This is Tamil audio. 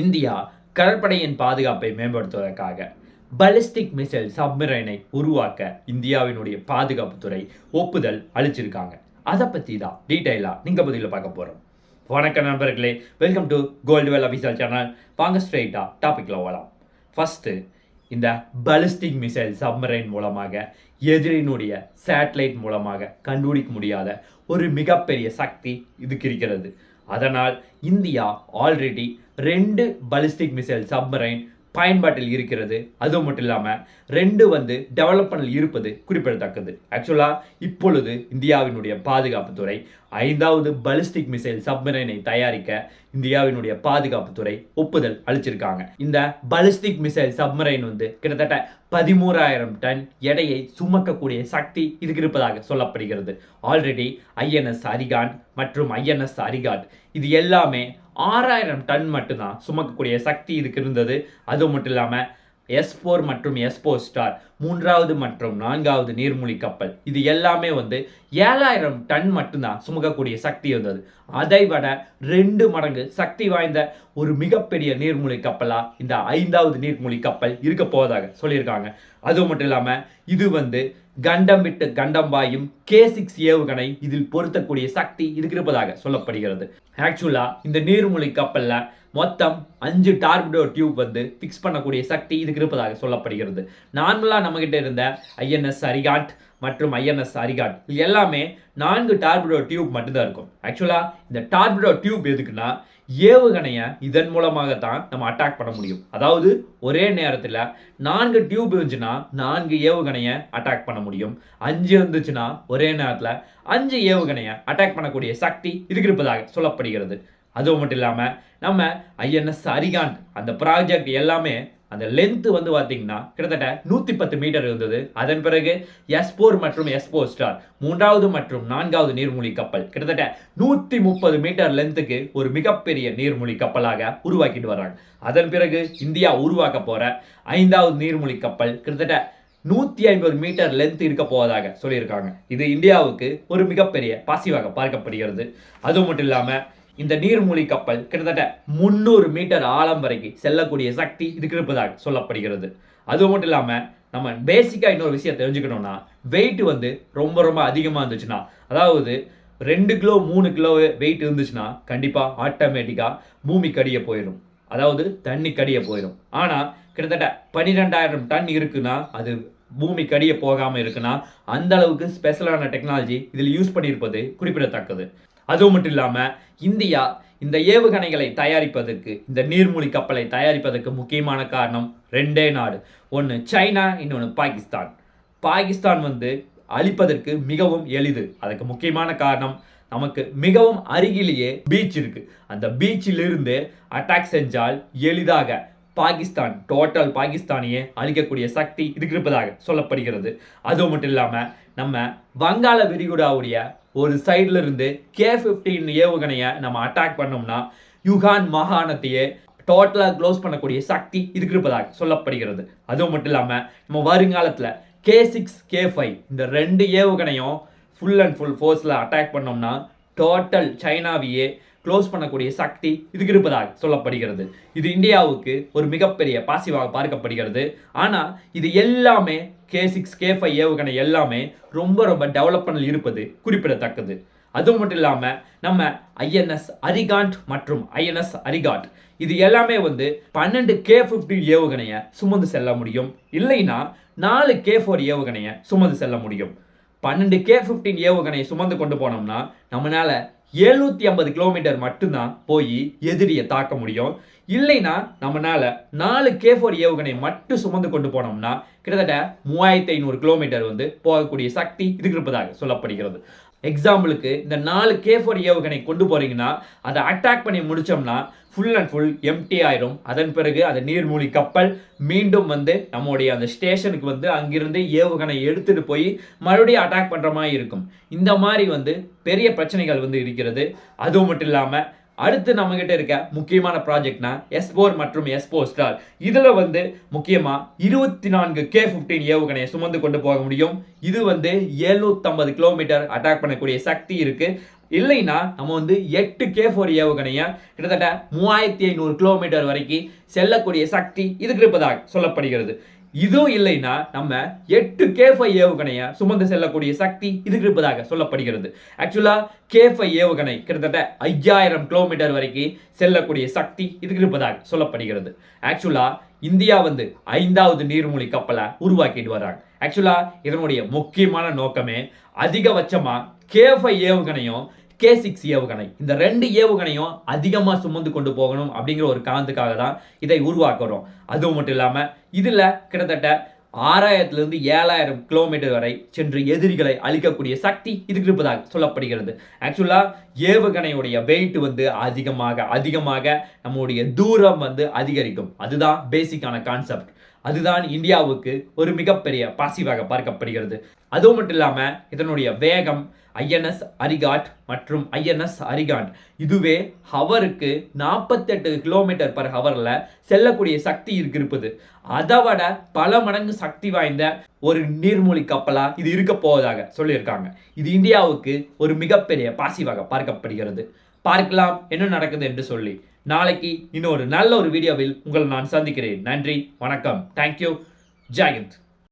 இந்தியா கடற்படையின் பாதுகாப்பை மேம்படுத்துவதற்காக பலிஸ்டிக் மிசைல் சப்மரைனை உருவாக்க இந்தியாவினுடைய பாதுகாப்புத்துறை ஒப்புதல் அளிச்சிருக்காங்க. அதை பற்றி தான் டீட்டெயிலாக நீங்கள் பதிலில் பார்க்க போகிறோம் வணக்கம் நண்பர்களே welcome to gold well official channel வாங்க ஸ்ட்ரெயிட்டாக டாப்பிக்கில் வரலாம் ஃபஸ்ட்டு இந்த பலிஸ்டிக் மிசைல் சப்மரைன் மூலமாக எதிரினுடைய சேட்டலைட் மூலமாக கண்டுபிடிக்க முடியாத ஒரு மிகப்பெரிய சக்தி இதுக்கு இருக்கிறது. அதனால் இந்தியா ஆல்ரெடி ரெண்டு பலிஸ்டிக் மிசைல் சப்மரைன் பயன்பாட்டில் இருக்கிறது. அது மட்டும் இல்லாமல் ரெண்டு வந்து டெவலப்மெண்டில் இருப்பது குறிப்பிடத்தக்கது. ஆக்சுவலாக இப்பொழுது இந்தியாவினுடைய பாதுகாப்புத்துறை ஐந்தாவது பலிஸ்டிக் மிசைல் சப்மரைனை தயாரிக்க இந்தியாவினுடைய பாதுகாப்புத்துறை ஒப்புதல் அளிச்சிருக்காங்க. இந்த பலிஸ்டிக் மிசைல் சப்மரைன் வந்து கிட்டத்தட்ட பதிமூறாயிரம் டன் எடையை சுமக்கக்கூடிய சக்தி இதுக்கு இருப்பதாக சொல்லப்படுகிறது. ஆல்ரெடி ஐஎன்எஸ் அரிகான் மற்றும் ஐஎன்எஸ் அரிகாட் இது எல்லாமே ஆறாயிரம் டன் மட்டும்தான் சுமக்கக்கூடிய சக்தி இதுக்கு இருந்தது. அது மட்டும் இல்லாமல் எஸ் ஃபோர் மற்றும் எஸ் ஃபோர் ஸ்டார் மூன்றாவது மற்றும் நான்காவது நீர்மூழ்கி கப்பல். இது எல்லாமே வந்து ஏழாயிரம் டன் மட்டும்தான் சுமக்கக்கூடிய சக்தி இருந்தது. அதை விட ரெண்டு மடங்கு சக்தி வாய்ந்த ஒரு மிகப்பெரிய நீர்மூழ்கி கப்பலாக இந்த ஐந்தாவது நீர்மூழ்கி கப்பல் இருக்க போவதாக சொல்லியிருக்காங்க. அது மட்டும் இல்லாமல் இது வந்து கண்டம் விட்டு கண்டம் பாயும் கே சிக்ஸ் ஏவுகணை இதில் பொருத்தக்கூடிய சக்தி இதுக்கு இருப்பதாக சொல்லப்படுகிறது. ஆக்சுவலாக இந்த நீர்மூழ்கி கப்பலில் மொத்தம் அஞ்சு டார்பிடோ டியூப் வந்து ஃபிக்ஸ் பண்ணக்கூடிய சக்தி இதுக்கு இருப்பதாக சொல்லப்படுகிறது. நார்மலாக நம்மகிட்ட இருந்த ஐஎன்எஸ் அரிகாட் மற்றும் ஐஎன்எஸ் அரிகாட் இது எல்லாமே நான்கு டார்பிடோ டியூப் மட்டும்தான் இருக்கும். ஆக்சுவலாக இந்த டார்பிடோ டியூப் எதுக்குன்னா ஏவுகணையை இதன் மூலமாக தான் நம்ம அட்டாக் பண்ண முடியும். அதாவது ஒரே நேரத்தில் நான்கு டியூப் இருந்துச்சுன்னா நான்கு ஏவுகணையை அட்டாக் பண்ண முடியும். அஞ்சு இருந்துச்சுன்னா ஒரே நேரத்தில் அஞ்சு ஏவுகணையை அட்டாக் பண்ணக்கூடிய சக்தி இதுக்கு இருப்பதாக சொல்லப்படுகிறது. அதுவும் மட்டும் இல்லாமல் நம்ம ஐஎன்எஸ் அரிகான் அந்த ப்ராஜெக்ட் எல்லாமே அந்த லென்த்து வந்து பார்த்தீங்கன்னா கிட்டத்தட்ட நூற்றி பத்து மீட்டர் இருந்தது. அதன் பிறகு எஸ் போர் மற்றும் எஸ் போர் ஸ்டார் மூன்றாவது மற்றும் நான்காவது நீர்மூழ்கி கப்பல் கிட்டத்தட்ட நூற்றி முப்பது மீட்டர் லென்த்துக்கு ஒரு மிகப்பெரிய நீர்மூழ்கி கப்பலாக உருவாக்கிட்டு வர்றாங்க அதன் பிறகு இந்தியா உருவாக்க போகிற ஐந்தாவது நீர்மூழ்கி கப்பல் கிட்டத்தட்ட நூற்றி ஐம்பது மீட்டர் லென்த் இருக்க போவதாக சொல்லியிருக்காங்க. இது இந்தியாவுக்கு ஒரு மிகப்பெரிய பாசிவாக பார்க்கப்படுகிறது. அது மட்டும் இல்லாமல் இந்த நீர்மூழ்கி கப்பல் கிட்டத்தட்ட முந்நூறு மீட்டர் ஆழம் வரைக்கும் செல்லக்கூடிய சக்தி இதுக்கு இருப்பதாக சொல்லப்படுகிறது. அது மட்டும் இல்லாமல் நம்ம பேசிக்காக இன்னொரு விஷயம் தெரிஞ்சுக்கணும்னா வெயிட் வந்து ரொம்ப ரொம்ப அதிகமாக இருந்துச்சுன்னா அதாவது ரெண்டு கிலோ மூணு கிலோ வெயிட் இருந்துச்சுன்னா கண்டிப்பாக ஆட்டோமேட்டிக்காக பூமி கடிய போயிடும். அதாவது தண்ணி கடிய போயிடும். ஆனால் கிட்டத்தட்ட பன்னிரெண்டாயிரம் டன் இருக்குன்னா அது பூமி கடிய போகாமல் இருக்குன்னா அந்த அளவுக்கு ஸ்பெஷலான டெக்னாலஜி இதில் யூஸ் பண்ணியிருப்பது குறிப்பிடத்தக்கது. அதுவும் மட்டும் இல்லாமல் இந்தியா இந்த ஏவுகணைகளை தயாரிப்பதற்கு இந்த நீர்மூழ்கி கப்பலை தயாரிப்பதற்கு முக்கியமான காரணம் ரெண்டே நாடு. ஒன்று சைனா இன்னொன்று பாகிஸ்தான். பாகிஸ்தான் வந்து அழிப்பதற்கு மிகவும் எளிது. அதுக்கு முக்கியமான காரணம் நமக்கு மிகவும் அருகிலேயே பீச் இருக்குது அந்த பீச்சிலிருந்து அட்டாக் செஞ்சால் எளிதாக பாகிஸ்தான் டோட்டல் பாகிஸ்தானியை அழிக்கக்கூடிய சக்தி இதுக்கு இருப்பதாக சொல்லப்படுகிறது. அதுவும் மட்டும் இல்லாமல் நம்ம வங்காள விரிகுடாவுடைய ஒரு சைடில் இருந்து கே ஃபிஃப்டீன் ஏவுகணையை நம்ம அட்டாக் பண்ணோம்னா யுகான் மாகாணத்தையே டோட்டலாக க்ளோஸ் பண்ணக்கூடிய சக்தி இதுக்கு இருப்பதாக சொல்லப்படுகிறது. அதுவும் மட்டும் இல்லாமல் நம்ம வருங்காலத்தில் கே சிக்ஸ் கே ஃபைவ் இந்த ரெண்டு ஏவுகணையும் ஃபுல் அண்ட் ஃபுல் ஃபோர்ஸில் அட்டாக் பண்ணோம்னா டோட்டல் சைனாவையே க்ளோஸ் பண்ணக்கூடிய சக்தி இதுக்கு இருப்பதாக சொல்லப்படுகிறது. இது இந்தியாவுக்கு ஒரு மிகப்பெரிய பாசிவாக பார்க்கப்படுகிறது. ஆனால் இது எல்லாமே கே சிக்ஸ் கே ஃபைவ் ஏவுகணை எல்லாமே ரொம்ப ரொம்ப டெவலப்மெண்ட் இருப்பது குறிப்பிடத்தக்கது. அது மட்டும் இல்லாமல் நம்ம ஐஎன்எஸ் அரிகாண்ட் மற்றும் ஐஎன்எஸ் அரிகாட் இது எல்லாமே வந்து பன்னெண்டு கே ஃபிஃப்டி ஏவுகணையை சுமந்து செல்ல முடியும். இல்லைன்னா நாலு கே ஃபோர் ஏவுகணையை சுமந்து செல்ல முடியும். பன்னெண்டு கே ஃபிஃப்டீன் ஏவுகணையை சுமந்து கொண்டு போனோம்னா நம்மளால எழுநூத்தி ஐம்பது கிலோமீட்டர் மட்டும்தான் போய் எதிரியை தாக்க முடியும். இல்லைன்னா நம்மளால நாலு கே ஃபோர் ஏவுகணை மட்டும் சுமந்து கொண்டு போனோம்னா கிட்டத்தட்ட மூவாயிரத்தி ஐநூறு கிலோமீட்டர் வந்து போகக்கூடிய சக்தி இதுக்கு இருப்பதாக சொல்லப்படுகிறது. எக்ஸாம்பிளுக்கு இந்த நாலு கே ஃபோர் ஏவுகணை கொண்டு போறீங்கன்னா அதை அட்டாக் பண்ணி முடிச்சோம்னா ஃபுல் அண்ட் ஃபுல் எம்டி ஆயிரும். அதன் பிறகு அந்த நீர்மூழ்கி கப்பல் மீண்டும் வந்து நம்முடைய அந்த ஸ்டேஷனுக்கு வந்து அங்கிருந்து ஏவுகணை எடுத்துட்டு போய் மறுபடியும் அட்டாக் பண்ற மாதிரி இருக்கும். இந்த மாதிரி வந்து பெரிய பிரச்சனைகள் வந்து இருக்கிறது. அதுவும் மட்டும் இல்லாமல் அடுத்து நம்ம கிட்ட இருக்க முக்கியமான ப்ராஜெக்ட்னா எஸ் போர் மற்றும் எஸ்போ ஸ்டார் இதுல வந்து முக்கியமா இருபத்தி நான்கு கே பிப்டீன் ஏவுகணையை சுமந்து கொண்டு போக முடியும். இது வந்து 750 கிலோமீட்டர் அட்டாக் பண்ணக்கூடிய சக்தி இருக்கு. இல்லைன்னா நம்ம வந்து எட்டு கே ஃபோர் ஏவுகணையை கிட்டத்தட்ட மூவாயிரத்தி ஐநூறு கிலோமீட்டர் வரைக்கும் செல்லக்கூடிய சக்தி இதுக்கு இருப்பதாக சொல்லப்படுகிறது. இதுவும் இல்லைன்னா நம்ம எட்டு கே ஃபைவ் ஏவுகணையை சுமந்து செல்லக்கூடிய சக்தி இதுக்கு இருப்பதாக சொல்லப்படுகிறது. ஆக்சுவலா கே ஃபைவ் ஏவுகணை கிட்டத்தட்ட ஐயாயிரம் கிலோமீட்டர் வரைக்கும் செல்லக்கூடிய சக்தி இதுக்கு இருப்பதாக சொல்லப்படுகிறது. ஆக்சுவலா இந்தியா வந்து ஐந்தாவது நீர்மூழ்கி கப்பலை உருவாக்கிட்டு வர்றாங்க. ஆக்சுவலா இதனுடைய முக்கியமான நோக்கமே அதிகபட்சமா கே ஃபைவ் ஏவுகணையும் கே சிக்ஸ் ஏவுகணை. இந்த ரெண்டு ஏவுகணையும் அதிகமாக சுமந்து கொண்டு போகணும் அப்படிங்கிற ஒரு காரணத்துக்காக தான் இதை உருவாக்குறோம். அதுவும் மட்டும் இல்லாமல் இதில் கிட்டத்தட்ட ஆறாயிரத்துலேருந்து ஏழாயிரம் கிலோமீட்டர் வரை சென்று எதிரிகளை அழிக்கக்கூடிய சக்தி இதுக்கு இருப்பதாக சொல்லப்படுகிறது. ஆக்சுவலாக ஏவுகணையுடைய வெயிட் வந்து அதிகமாக அதிகமாக நம்முடைய தூரம் வந்து அதிகரிக்கும். அதுதான் பேசிக்கான கான்செப்ட் அதுதான் இந்தியாவுக்கு ஒரு மிகப்பெரிய பாசிவாக பார்க்கப்படுகிறது. அதுவும் மட்டும் இல்லாமல் இதனுடைய வேகம் ஐஎன்எஸ் அரிகாட் மற்றும் ஐஎன்எஸ் அரிகாண்ட் இதுவே ஹவருக்கு நாற்பத்தெட்டு கிலோமீட்டர் பர் ஹவரில் செல்லக்கூடிய சக்தி இருக்கு இருப்பது அதை விட பல மடங்கு சக்தி வாய்ந்த ஒரு நீர்மூழ்கி கப்பலாக இது இருக்க போவதாக சொல்லியிருக்காங்க. இது இந்தியாவுக்கு ஒரு மிகப்பெரிய பாசிவாக பார்க்கப்படுகிறது. பார்க்கலாம் என்ன நடக்குது என்று சொல்லி. நாளைக்கு இன்னொரு நல்ல ஒரு வீடியோவில் உங்களை நான் சந்திக்கிறேன். நன்றி வணக்கம். தேங்க்யூ ஜெயந்த்